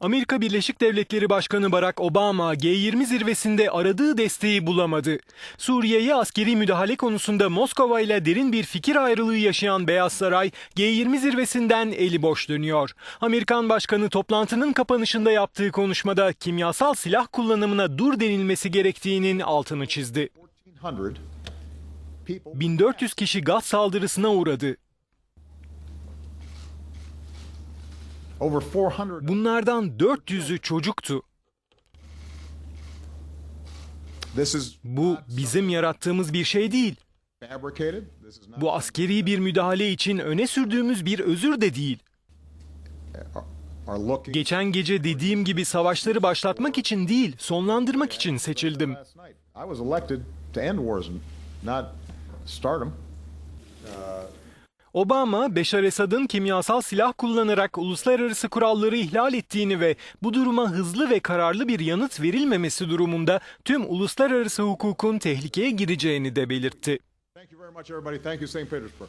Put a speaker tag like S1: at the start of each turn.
S1: Amerika Birleşik Devletleri Başkanı Barack Obama G20 zirvesinde aradığı desteği bulamadı. Suriye'ye askeri müdahale konusunda Moskova ile derin bir fikir ayrılığı yaşayan Beyaz Saray G20 zirvesinden eli boş dönüyor. Amerikan Başkanı toplantının kapanışında yaptığı konuşmada kimyasal silah kullanımına dur denilmesi gerektiğinin altını çizdi.
S2: 1,400 people
S1: 1400 kişi gaz saldırısına uğradı. Bunlardan 400'ü çocuktu.
S2: This is
S1: Bu bizim yarattığımız bir şey değil. Bu askeri bir müdahale için öne sürdüğümüz bir özür de değil. Geçen gece dediğim gibi savaşları başlatmak için değil, sonlandırmak için seçildim. Obama, Beşar Esad'ın kimyasal silah kullanarak uluslararası kuralları ihlal ettiğini ve bu duruma hızlı ve kararlı bir yanıt verilmemesi durumunda tüm uluslararası hukukun tehlikeye gireceğini de belirtti.
S2: Thank you very much, everybody. Thank you, St. Petersburg.